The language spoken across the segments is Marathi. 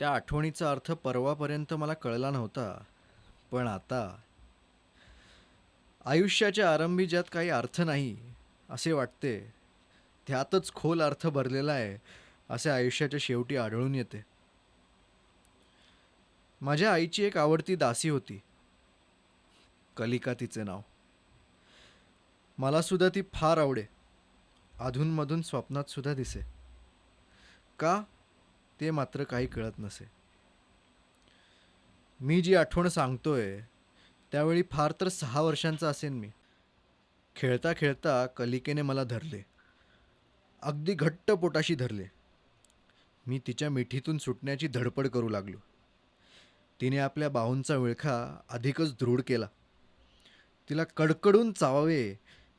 त्या आठवणीचा अर्थ परवापर्यंत मला कळला नव्हता. पण आता आयुष्याच्या आरंभी ज्यात काही अर्थ नाही असे वाटते त्यातच खोल अर्थ भरलेला आहे असे आयुष्याच्या शेवटी आढळून येते. माझ्या आईची एक आवडती दासी होती. कलिका तिचे नाव. मला सुद्धा ती फार आवडे. अधूनमधून स्वप्नात सुद्धा दिसे. का? ते मात्र काही कळत नसे. मी जी आठवण सांगतोय त्यावेळी फार तर सहा वर्षांचा असेन मी. खेळता खेळता कलिकेने मला धरले. अगदी घट्ट पोटाशी धरले. मी तिच्या मिठीतून सुटण्याची धडपड करू लागलो. तिने आपल्या बाहूंचा विळखा अधिकच दृढ केला. तिला कडकडून चावावे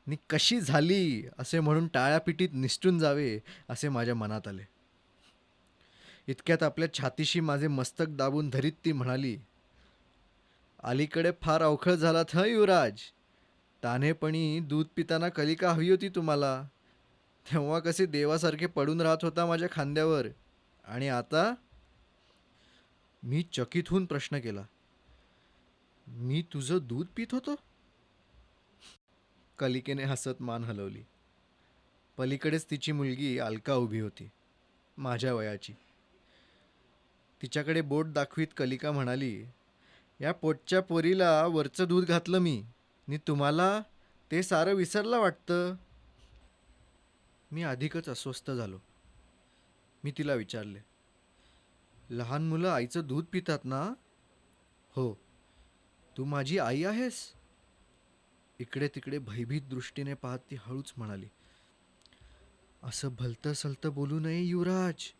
नि कशी झाली असे म्हणून टाळ्यापिटीत निसटून जावे असे माझ्या मनात आले. इतक्यात आपल्या छातीशी माझे मस्तक दाबून धरीत ती म्हणाली अलीकडे फार अवखळ झालात ह युवराज? तान्हेपणी दूध पिताना कलिका हवी होती तुम्हाला. तेव्हा कसे देवासारखे पडून राहत होता माझ्या खांद्यावर. आणि आता? मी चकितहून प्रश्न केला मी तुझं दूध पित होतो? कलिकेने हसत मान हलवली. पलीकडेच तिची मुलगी अलका उभी होती माझ्या वयाची. तिच्याकडे बोट दाखवीत कलिका म्हणाली या पोटच्या पोरीला वरचं दूध घातलं मी. नि तुम्हाला ते सारं विसरलं वाटतं. मी अधिकच अस्वस्थ झालो. मी तिला विचारले लहान मुलं आईचं दूध पितात ना? हो. तू माझी आई आहेस? इकडे तिकडे भयभीत दृष्टीने पाहत ती हळूच म्हणाली असं भलतं सलतं बोलू नये युवराज.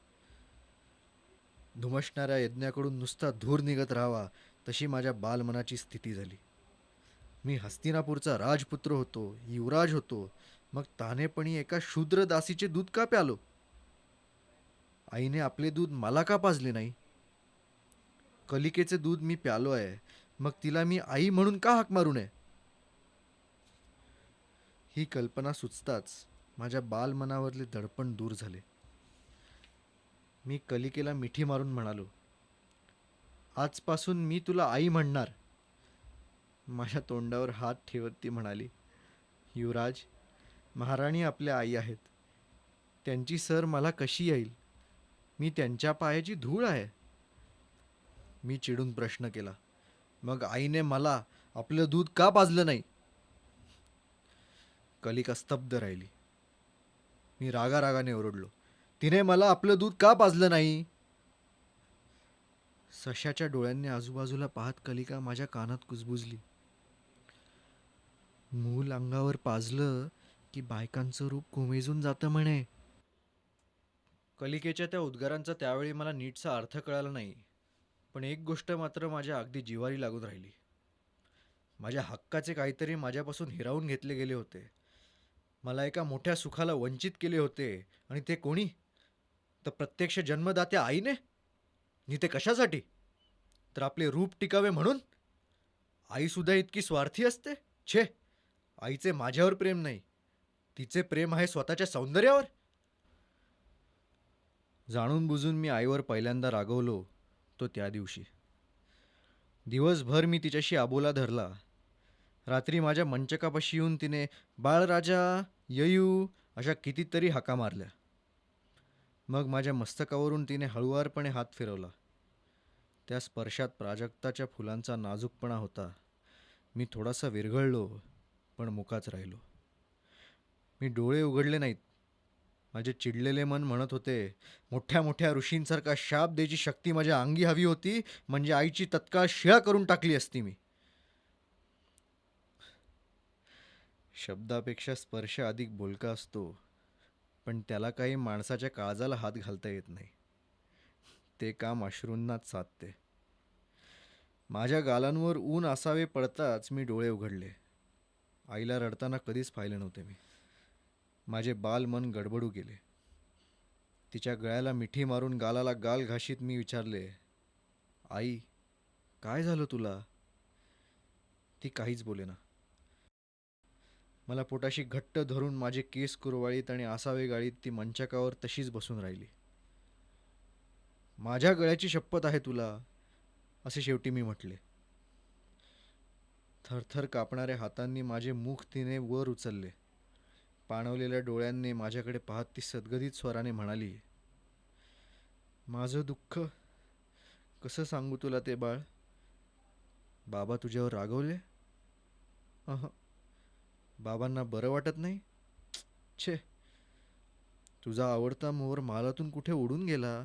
धुमसणाऱ्या यज्ञाकडून नुसता धूर निघत राहावा तशी माझ्या बालमनाची स्थिती झाली. मी हस्तिनापूरचा राजपुत्र होतो युवराज होतो मग तानेपणी एका शूद्र दासीचे दूध का प्यालो आईने आपले दूध मला का पाजले नाही? कलिकेचे दूध मी प्यालो आहे मग तिला मी आई म्हणून का हाक मारू नये? ही कल्पना सुचताच माझ्या बालमनावरले दडपण दूर झाले. मी कलिकेला मिठी मारून म्हणालो आजपासून मी तुला आई म्हणणार. माझ्या तोंडावर हात ठेवत ती म्हणाली युवराज महाराणी आपल्या आई आहेत. त्यांची सर मला कशी येईल? मी त्यांच्या पायाची धूळ आहे. मी चिडून प्रश्न केला मग आईने मला आपलं दूध का पाजलं नाही? कलिका स्तब्ध राहिली. मी रागारागाने ओरडलो तिने मला आपलं दूध का पाजलं नाही? सशाच्या डोळ्यांनी आजूबाजूला पाहत कलिका माझ्या कानात कुजबुजली. मूल अंगावर पाजलं की बायकांचं रूप कोमेजून जातं म्हणे. कलिकेच्या त्या उद्गारांचा त्यावेळी मला नीटचा अर्थ कळाला नाही पण एक गोष्ट मात्र माझ्या अगदी जिवारी लागून राहिली. माझ्या हक्काचे काहीतरी माझ्यापासून हिरावून घेतले गेले होते. मला एका मोठ्या सुखाला वंचित केले होते आणि ते कोणी? तर प्रत्यक्ष जन्मदात्या आईने? नि ते कशासाठी? तर आपले रूप टिकावे म्हणून? आईसुद्धा इतकी स्वार्थी असते? छे आईचे माझ्यावर प्रेम नाही. तिचे प्रेम आहे स्वतःच्या सौंदर्यावर. जाणून बुजून मी आईवर पहिल्यांदा रागवलो तो त्या दिवशी. दिवसभर मी तिच्याशी आबोला धरला. रात्री माझ्या मंचकापाशी येऊन तिने बाळराजा ययू अशा कितीतरी हाका मारल्या. मग माझ्या मस्तकावरून तिने हळुवारपणे हात फिरवला. त्या स्पर्शात प्राजक्ताच्या फुलांचा नाजूकपणा होता. मी थोडासा विरघळलो पण मुकाच राहिलो. मी डोळे उघडले नाहीत. माझे चिडलेले मन म्हणत होते मोठ्या मोठ्या ऋषींसारखा शाप द्यायची शक्ती माझ्या अंगी हवी होती म्हणजे आईची तत्काळ शिळा करून टाकली असती मी. शब्दापेक्षा स्पर्श अधिक बोलका असतो. पण त्याला काही माणसाच्या काळजाला हात घालता येत नाही. ते काम अश्रूंनाच साधते. माझ्या गालांवर ऊन असावे पडताच मी डोळे उघडले. आईला रडताना कधीच पाहिले नव्हते मी. माझे बाल मन गडबडू गेले. तिच्या गळ्याला मिठी मारून गालाला गाल घाशीत मी विचारले आई काय झालं तुला? ती काहीच बोले ना. मला पोटाशी घट्ट धरून माझे केस कुरवाळीत आणि आसावे गाळीत ती मंचकावर तशीच बसून राहिली. माझ्या गळ्याची शपथ आहे तुला असे शेवटी मी म्हटले. थरथर कापणाऱ्या हातांनी माझे मुख तिने वर उचलले. पाणवलेल्या डोळ्यांनी माझ्याकडे पाहत ती सदगदित स्वराने म्हणाली माझं दुःख कसं सांगू तुला ते बाळ? बाबा तुझ्यावर रागवले? अह. बाबांना बरं वाटत नाही? छे. तुझा आवडता मोर मालातून कुठे उडून गेला?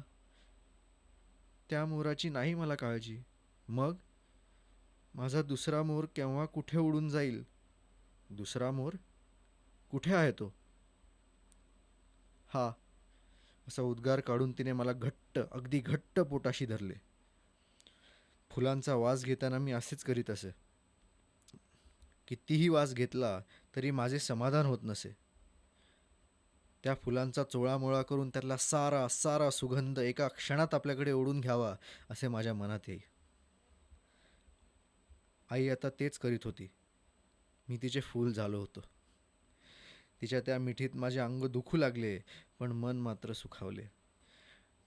त्या मोराची नाही मला काळजी. मग? माझा दुसरा मोर केव्हा कुठे उडून जाईल? दुसरा मोर? कुठे आहे तो? हा. असा उद्गार काढून तिने मला घट्ट अगदी घट्ट पोटाशी धरले. फुलांचा वास घेताना मी असेच करीत असे. कितीही वास घेतला तरी माझे समाधान होत नसे. त्या फुलांचा चोळामोळा करून त्यातला सारा सारा सुगंध एका क्षणात आपल्याकडे ओढून घ्यावा असे माझ्या मनात येई. आई आता तेच करीत होती. मी तिचे फूल झालो होतो. तिच्या त्या मिठीत माझे अंग दुखू लागले पण मन मात्र सुखावले.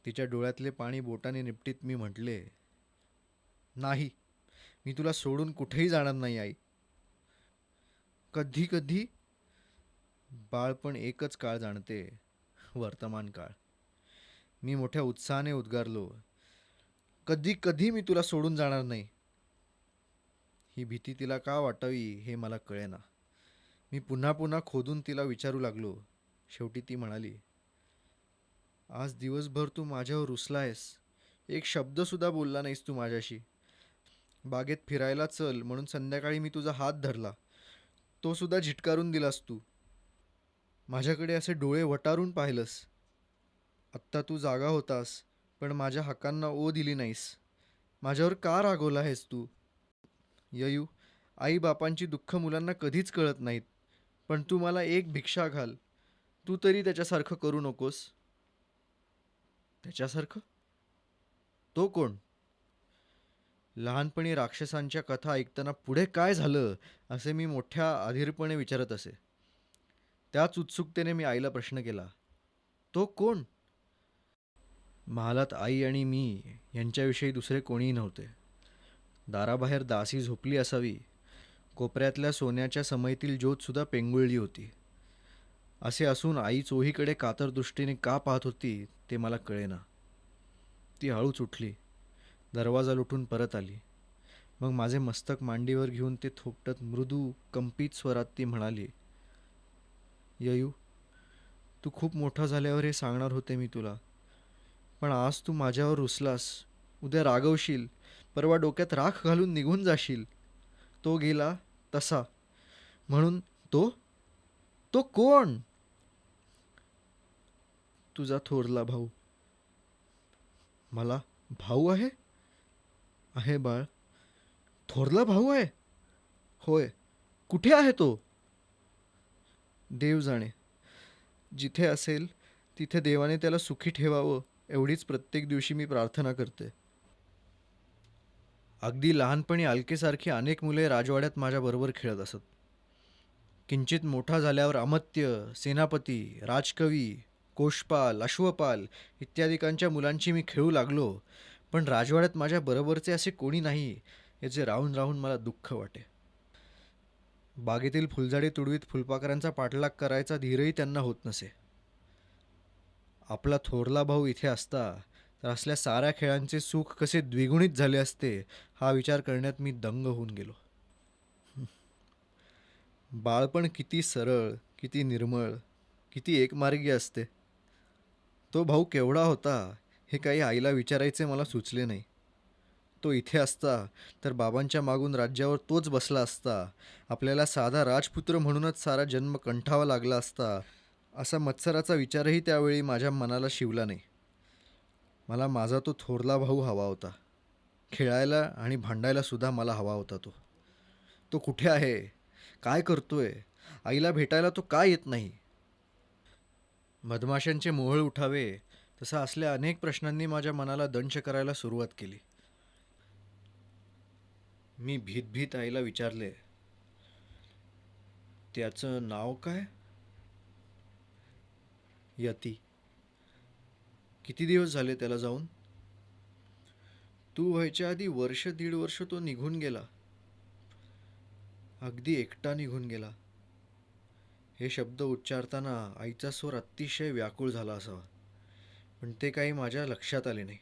तिच्या डोळ्यातले पाणी बोटाने निपटीत मी म्हटले नाही मी तुला सोडून कुठेही जाणार नाही आई. कधी कधी बाळपण एकच काळ जाणते वर्तमान काळ. मी मोठ्या उत्साहाने उद्गारलो कधी कधी मी तुला सोडून जाणार नाही. ही भीती तिला का वाटावी हे मला कळेना. मी पुन्हा पुन्हा खोदून तिला विचारू लागलो. शेवटी ती म्हणाली आज दिवसभर तू माझ्यावर रुसलायस. एक शब्दसुद्धा बोलला नाहीस तू माझ्याशी. बागेत फिरायला चल म्हणून संध्याकाळी मी तुझा हात धरला. तो सुद्धा झिटकारून दिलास तू. माझ्याकडे असे डोळे वटारून पाहिलंस. आत्ता तू जागा होतास पण माझ्या हक्कांना ओ दिली नाहीस. माझ्यावर का रागवला आहेस तू? ययू आई बापांची दुःख मुलांना कधीच कळत नाहीत पण तू मला एक भिक्षा घाल. तू तरी त्याच्यासारखं करू नकोस. त्याच्यासारखं? तो कोण? लहानपणी राक्षसांच्या कथा ऐकताना पुढे काय झालं असे मी मोठ्या अधीरपणे विचारत असे. त्याच उत्सुकतेने मी आईला प्रश्न केला तो कोण? महालात आई आणि मी यांच्याविषयी दुसरे कोणीही नव्हते. दाराबाहेर दासी झोपली असावी. कोपऱ्यातल्या सोन्याच्या समयतील ज्योतसुद्धा पेंगुळली होती. असे असून आई चोहीकडे कातर दृष्टीने का पाहत होती ते मला कळेना. ती हळूच उठली. दरवाजा लुटून परत आली. मग माझे मस्तक मांडीवर घेऊन ते थोपटत मृदू कंपित स्वरात ती म्हणाली ययू तू खूप मोठा झाल्यावर हे सांगणार होते मी तुला. पण आज तू माझ्यावर रुसलास. उद्या रागवशील. परवा डोक्यात राख घालून निघून जाशील. तो गेला तसा. म्हणून तो तो कोण? तुझा थोरला भाऊ. मला भाऊ आहे? आहे बाळ. थोरला भाऊ आहे. होय. कुठे आहे तो? देव जाणे. जिथे असेल तिथे देवाने त्याला सुखी ठेवावं एवढीच प्रत्येक दिवशी मी प्रार्थना करते. अगदी लहानपणी अलकेसारखी अनेक मुले राजवाड्यात माझ्याबरोबर खेळत असत. किंचित मोठा झाल्यावर अमत्य सेनापती राजकवी कोशपाल अश्वपाल इत्यादिकांच्या मुलांची मी खेळू लागलो. पण राजवाड्यात माझ्या बरोबरचे असे कोणी नाही याचे राहून राहून मला दुःख वाटे. बागेतील फुलझाडे तुडवीत फुलपाखरांचा पाठलाग करायचा धीरही त्यांना होत नसे. आपला थोरला भाऊ इथे असता तर असल्या साऱ्या खेळांचे सुख कसे द्विगुणित झाले असते हा विचार करण्यात मी दंग होऊन गेलो. बाळपण किती सरळ किती निर्मळ किती एकमार्गी असते. तो भाऊ केवढा होता हे काही आईला विचारायचे मला सुचले नाही. तो इथे असता तर बाबांच्या मागून राज्यावर तोच बसला असता. आपल्याला साधा राजपुत्र म्हणूनच सारा जन्म कंठावा लागला असता असा मत्सराचा विचारही त्यावेळी माझ्या मनाला शिवला नाही. मला माझा तो थोरला भाऊ हवा होता. खेळायला आणि भांडायला सुद्धा मला हवा होता तो. तो कुठे आहे? काय करतोय? आईला भेटायला तो का येत नाही? मधमाशांचे मोहळ उठावे तसा असल्या अनेक प्रश्नांनी माझ्या मनाला दंश करायला सुरुवात केली. मी भीत भीत आईला विचारले त्याचं नाव काय? यती. किती दिवस झाले त्याला जाऊन? तू व्हायच्या आधी वर्ष दीड वर्ष तो निघून गेला. अगदी एकटा निघून गेला. हे शब्द उच्चारताना आईचा स्वर अतिशय व्याकुळ झाला असावा. पण ते काही माझ्या लक्षात आले नाही.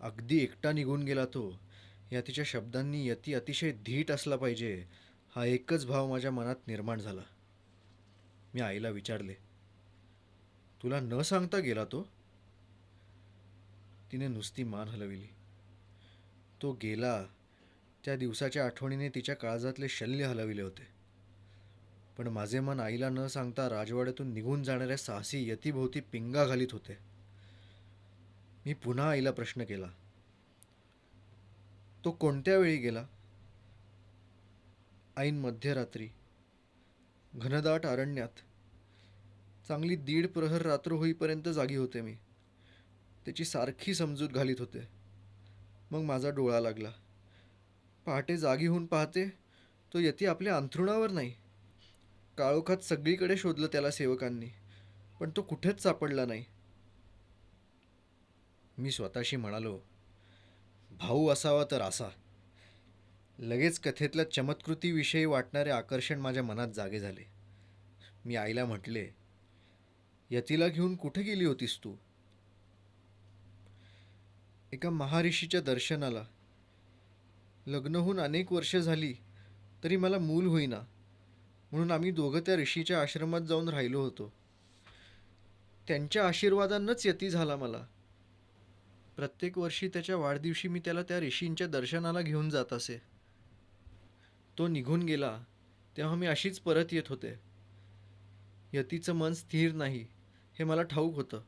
अगदी एकटा निघून गेला तो. या तिच्या शब्दांनी यती अतिशय धीट असला पाहिजे. हा एकच भाव माझ्या मनात निर्माण झाला. मी आईला विचारले तुला न सांगता गेला तो? तिने नुसती मान हलविली. तो गेला. त्या दिवसाच्या आठवणीने तिच्या काळजातले शल्य हलविले होते. पण माझे मन आईला न सांगता राजवाड्यातून निघून जाणाऱ्या साहसी यतीभोवती पिंगा घालीत होते. मी पुन्हा आईला प्रश्न केला. तो कोणत्या वेळी गेला? ऐन मध्यरात्री. घनदाट अरण्यात. चांगली दीड प्रहर रात्र होईपर्यंत जागी होते मी. त्याची सारखी समजूत घालीत होते. मग माझा डोळा लागला. पहाटे जागी होऊन पाहते तो यती आपल्या अंथरुणावर नाही. काळोखात सगळीकडे शोधलं त्याला सेवकांनी पण तो कुठेच सापडला नाही. मी स्वतःशी म्हणालो भाऊ असावा तर असा. लगेच कथेतल्या चमत्कृतीविषयी वाटणारे आकर्षण माझ्या मनात जागे झाले. मी आईला म्हटले यतीला घेऊन कुठे गेली होतीस तू? एका महारिषीच्या दर्शनाला. लग्न होऊन अनेक वर्ष झाली तरी मला मूल होईना. म्हणून आम्ही दोघं त्या ऋषीच्या आश्रमात जाऊन राहिलो होतो. त्यांच्या आशीर्वादांनाच यती झाला मला. प्रत्येक वर्षी त्याच्या वाढदिवशी मी त्याला त्या ऋषींच्या दर्शनाला घेऊन जात असे. तो निघून गेला तेव्हा मी अशीच परत येत होते. यतीचं मन स्थिर नाही हे मला ठाऊक होतं.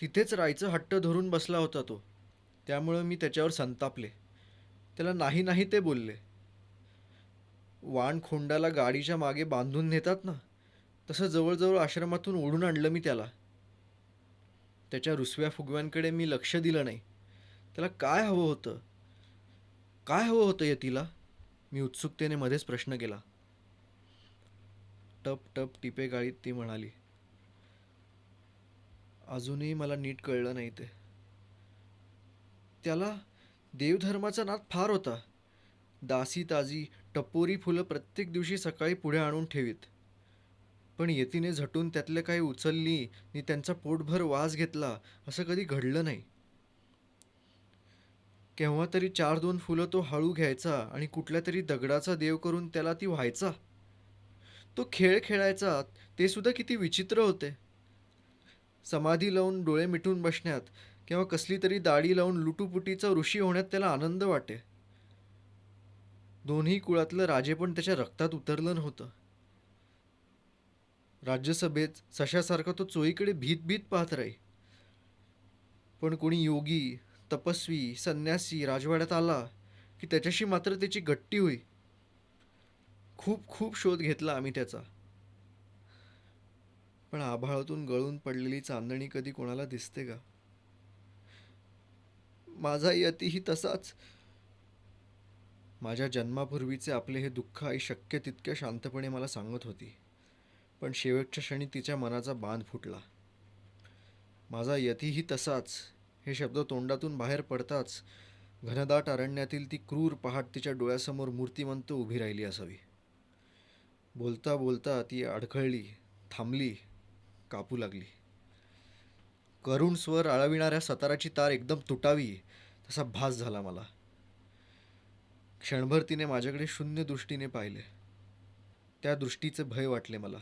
तिथेच रायचं हट्ट धरून बसला होता तो. त्यामुळं मी त्याच्यावर संतापले. त्याला नाही नाही ते बोलले. वाणखोंडाला गाडीच्या मागे बांधून नेतात ना तसं जवळजवळ आश्रमातून ओढून आणलं मी त्याला. त्याच्या रुसव्या फुगव्यांकडे मी लक्ष दिलं नाही. त्याला काय हवं होतं? काय हवं होतं यतीला? मी उत्सुकतेने मध्येच प्रश्न केला. टप टप टिपे गाळीत ती म्हणाली अजूनही मला नीट कळलं नाही ते. त्याला देवधर्माचा नाद फार होता. दासी ताजी टपोरी फुलं प्रत्येक दिवशी सकाळी पुढे आणून ठेवीत. पण येतीने झटून त्यातले काही उचलली आणि त्यांचा पोटभर वास घेतला असं कधी घडलं नाही. केव्हा तरी चार दोन फुलं तो हळू घ्यायचा आणि कुठल्या तरी दगडाचा देव करून त्याला ती व्हायचा. तो खेळ खेळायचा ते सुद्धा किती विचित्र होते. समाधी लावून डोळे मिटून बसण्यात किंवा कसली तरी दाढी लावून लुटूपुटीचा ऋषी होण्यात त्याला आनंद वाटे. दोन्ही कुळातलं राजे पण त्याच्या रक्तात उतरलं नव्हतं. राज्यसभेत सशासारखा तो चोईकडे भीत भीत पाहत राही. पण कोणी योगी तपस्वी संन्यासी राजवाड्यात आला की त्याच्याशी मात्र त्याची गट्टी होई. खूप खूप शोध घेतला आम्ही त्याचा. पण आभाळातून गळून पडलेली चांदणी कधी कोणाला दिसते का? माझा यतीही तसाच माझ्या जन्मापूर्वीचे आपले हे दुःख आई शक्य तितक्या शांतपणे मला सांगत होती. पण शेवटच्या क्षणी तिच्या मनाचा बांध फुटला. माझा यतीही तसाच. हे शब्द तोंडातून बाहेर पडताच घनदाट अरण्यातील ती क्रूर पहाट तिच्या डोळ्यासमोर मूर्तिमंत उभी राहिली असावी. बोलता बोलता ती अडखळली थांबली कापू लागली. करुण स्वर आळविणाऱ्या सताराची तार एकदम तुटावी तसा भास झाला मला. क्षणभर तिने माझ्याकडे शून्य दृष्टीने पाहिले. त्या दृष्टीचे भय वाटले मला.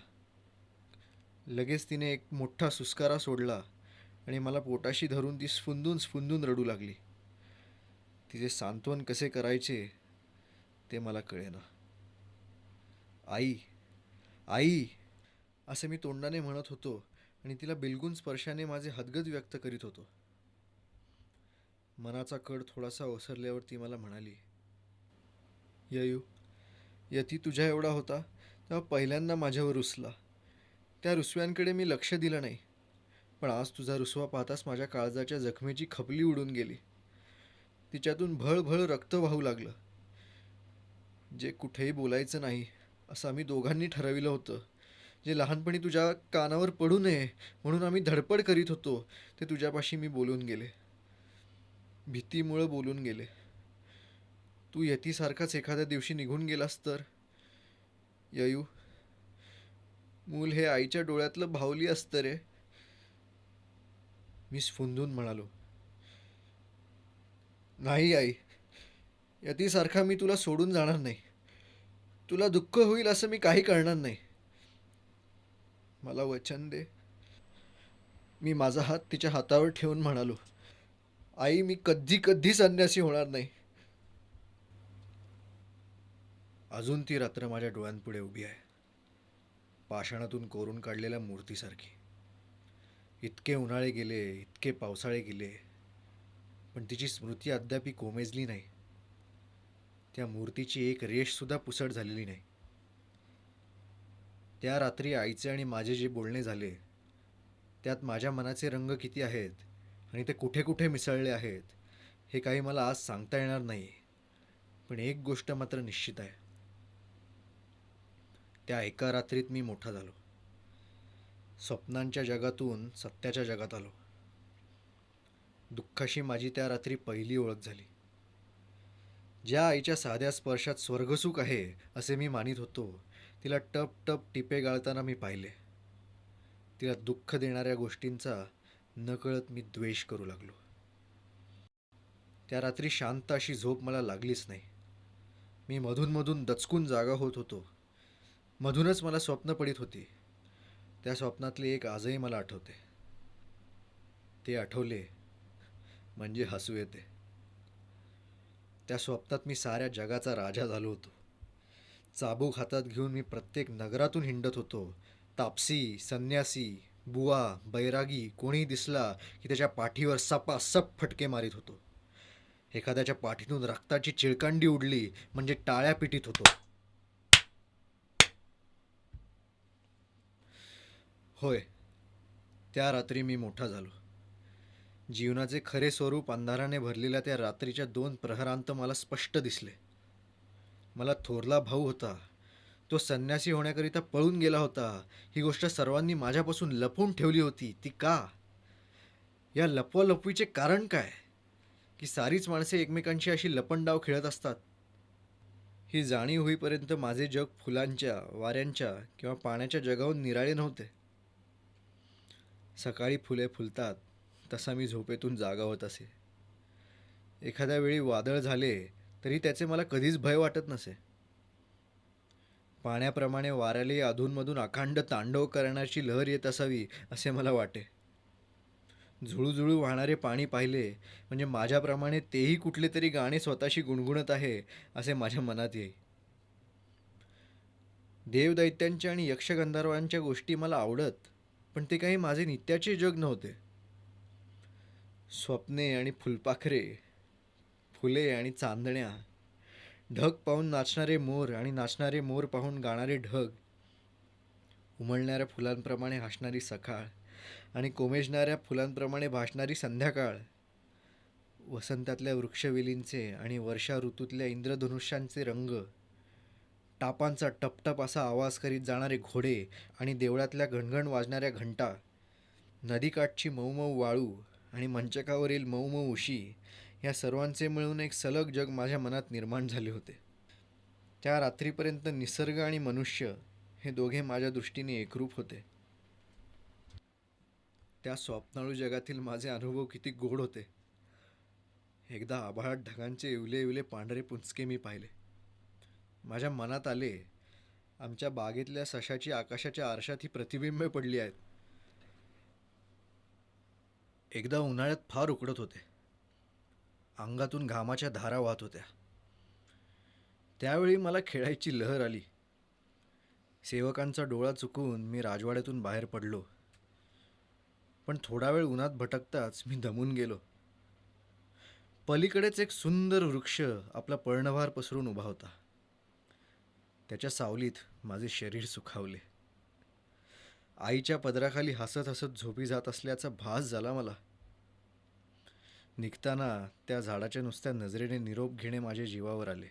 लगेच तिने एक मोठा सुस्कारा सोडला आणि मला पोटाशी धरून ती स्फुंदून स्फुंदून रडू लागली. तिचे सांत्वन कसे करायचे ते मला कळेना. आई आई असे मी तोंडाने म्हणत होतो आणि तिला बिलगुन स्पर्शाने माझे हदगद व्यक्त करीत होतो. मनाचा कड थोडासा ओसरल्यावर ती मला म्हणाली ययू. यती तुझ्या एवढा होता तेव्हा पहिल्यांदा माझ्यावर रुसला. त्या रुसव्यांकडे मी लक्ष दिलं नाही. पण आज तुझा रुसवा पाहताच माझ्या काळजाच्या जखमेची खपली उडून गेली. तिच्यातून भळभळ रक्त वाहू लागलं. जे कुठेही बोलायचं नाही असं आम्ही दोघांनी ठरविलं होतं. जे लहानपणी तुझ्या कानावर पडू नये म्हणून आम्ही धडपड करीत होतो ते तुझ्यापाशी मी बोलून गेले. भीतीमुळं बोलून गेले. तू यतीसारखाच एखाद्या दिवशी निघून गेलास तर? ययू मूल हे आईच्या डोळ्यातलं भावली असतं रे. मी स्फुंदून म्हणालो. नाही आई यतीसारखा मी तुला सोडून जाणार नाही. तुला दुःख होईल असं मी काही करणार नाही. मला वचन दे. मी माझा हात तिच्या हातावर ठेवून म्हणालो. आई मी कधी कधी संन्यासी होणार नाही. अजून ती रात्र माझ्या डोळ्यांपुढे उभी आहे. पाषाणातून कोरून काढलेल्या मूर्तीसारखी. इतके उन्हाळे गेले इतके पावसाळे गेले पण तिची स्मृती अद्यापी कोमेजली नाही. त्या मूर्तीची एक रेषसुद्धा पुसट झालेली नाही. त्या रात्री आईचे आणि माझे जे बोलणे झाले त्यात माझ्या मनाचे रंग किती आहेत आणि ते कुठे कुठे मिसळले आहेत हे काही मला आज सांगता येणार नाही. पण एक गोष्ट मात्र निश्चित आहे. त्या एका रात्रीत मी मोठा झालो. स्वप्नांच्या जगातून सत्याच्या जगात आलो. दुःखाशी माझी त्या रात्री पहिली ओळख झाली. ज्या आईच्या साध्या स्पर्शात स्वर्गसुख आहे असे मी मानित होतो तिला टप टप टिपे गाळताना मी पाहिले. तिला दुःख देणाऱ्या गोष्टींचा नकळत मी द्वेष करू लागलो. त्या रात्री शांत अशी झोप मला लागलीच नाही. मी मधून मधून दचकून जागा होत होतो. मधूनच मला स्वप्न पडित होती. त्या स्वप्नातले एक आजही मला आठवते. ते आठवले म्हणजे हसू येते. त्या स्वप्नात मी साऱ्या जगाचा राजा झालो होतो. चाबूक हातात घेऊन मी प्रत्येक नगरातून हिंडत होतो. तापसी संन्यासी बुवा बैरागी कोणी दिसला की त्याच्या पाठीवर सपासप फटके मारित होतो. एखाद्याच्या पाठीतून रक्ताची चिळकांडी उडली म्हणजे टाळ्या पिटीत होतो. होय. त्या रात्री मी मोठा झालो. जीवनाचे खरे स्वरूप अंधाराने भरलेल्या त्या रात्रीच्या दोन प्रहरांत मला स्पष्ट दिसले. मला थोरला भाऊ होता. तो संन्यासी होण्याकरिता पळून गेला होता. ही गोष्ट सर्वांनी माझ्यापासून लपवून ठेवली होती. ती का? या लपवालपवीचे कारण काय? की सारीच माणसे एकमेकांशी अशी लपंडाव खेळत असतात. ही जाणीव होईपर्यंत माझे जग फुलांच्या वाऱ्यांच्या किंवा पाण्याच्या जगाहून निराळे नव्हते. सकाळी फुले फुलतात तसा मी झोपेतून जागा होत असे. एखाद्या वेळी वादळ झाले तरी त्याचे मला कधीच भय वाटत नसे. पाण्याप्रमाणे वाऱ्यालाही अधूनमधून अखंड तांडव करण्याची लहर येत असावी असे मला वाटे. झुळूझुळू वाहणारे पाणी पाहिले म्हणजे माझ्याप्रमाणे तेही कुठले तरी गाणे स्वतःशी गुणगुणत आहे असे माझ्या मनात येई. देवदैत्यांच्या आणि यक्षगंधर्वांच्या गोष्टी मला आवडत पण ते काही माझे नित्याचे जग नव्हते. स्वप्ने आणि फुलपाखरे फुले आणि चांदण्या ढग पाहून नाचणारे मोर आणि नाचणारे मोर पाहून गाणारे ढग उमळणाऱ्या फुलांप्रमाणे हसणारी सकाळ आणि कोमेजणाऱ्या फुलांप्रमाणे भासणारी संध्याकाळ वसंतातल्या वृक्षवेलींचे आणि वर्षा ऋतूतल्या इंद्रधनुष्यांचे रंग टापांचा टपटप असा आवाज करीत जाणारे घोडे आणि देवळातल्या घणघण वाजणाऱ्या घंटा. नदीकाठची मऊ मऊ वाळू आणि मंचकावरील मऊ मऊ उशी या सर्वांचे मिळून एक सलग जग माझ्या मनात निर्माण झाले होते. त्या रात्रीपर्यंत निसर्ग आणि मनुष्य हे दोघे माझ्या दृष्टीने एकरूप होते. त्या स्वप्नाळू जगातील माझे अनुभव किती गोड होते. एकदा आभाळात ढगांचे इवले इवले पांढरे पुंचके मी पाहिले. माझ्या मनात आले आमच्या बागेतल्या सशाची आकाशाच्या आरशात ही प्रतिबिंबे पडली आहेत. एकदा उन्हाळ्यात फार उकडत होते. अंगातून घामाच्या धारा वाहत होत्या. त्यावेळी मला खेळायची लहर आली. सेवकांचा डोळा चुकून मी राजवाड्यातून बाहेर पडलो. पण थोडा वेळ उन्हात भटकताच मी दमून गेलो. पलीकडेच एक सुंदर वृक्ष आपला पर्णभार पसरून उभा होता. त्याच्या सावलीत माझे शरीर सुखावले. आईच्या पदराखाली हसत हसत झोपी जात असल्याचा भास झाला मला. निघताना त्या झाडाच्या नुसत्या नजरेने निरोप घेणे माझ्या जीवावर आले.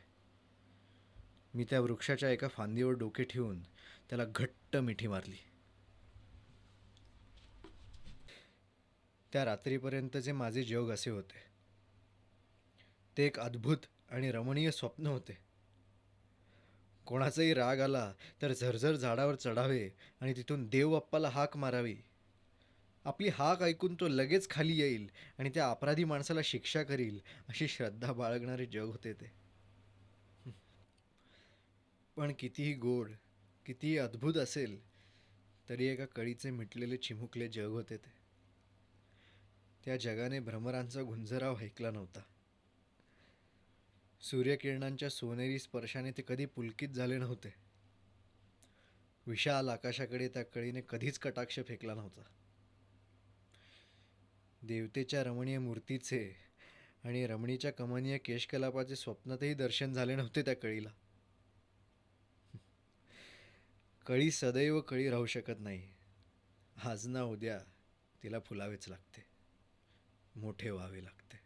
मी त्या वृक्षाच्या एका फांदीवर डोके ठेवून त्याला घट्ट मिठी मारली. त्या रात्रीपर्यंतचे माझे जग असे होते. ते एक अद्भुत आणि रमणीय स्वप्न होते. कोणाचाही राग आला तर झरझर झाडावर चढावे आणि तिथून देवबाप्पाला हाक मारावी. आपली हाक ऐकून तो लगेच खाली येईल आणि त्या अपराधी माणसाला शिक्षा करील अशी श्रद्धा बाळगणारे जग होते ते. पण कितीही गोड कितीही अद्भुत असेल तरी एका कळीचे मिटलेले चिमुकले जग होते ते. त्या जगाने भ्रमरांचा गुंजराव ऐकला नव्हता. सूर्यकिरणांच्या सोनेरी स्पर्शाने ते कधी पुलकित झाले नव्हते. विशाल आकाशाकडे त्या कळीने कधीच कटाक्ष फेकला नव्हता. देवतेच्या रमणीय मूर्तीचे आणि रमणीच्या कमनीय केशकलापाचे स्वप्नातही दर्शन झाले नव्हते त्या कळीला. कळी सदैव कळी राहू शकत नाही. आज ना उद्या तिला फुलावेच लागते. मोठे व्हावे लागते.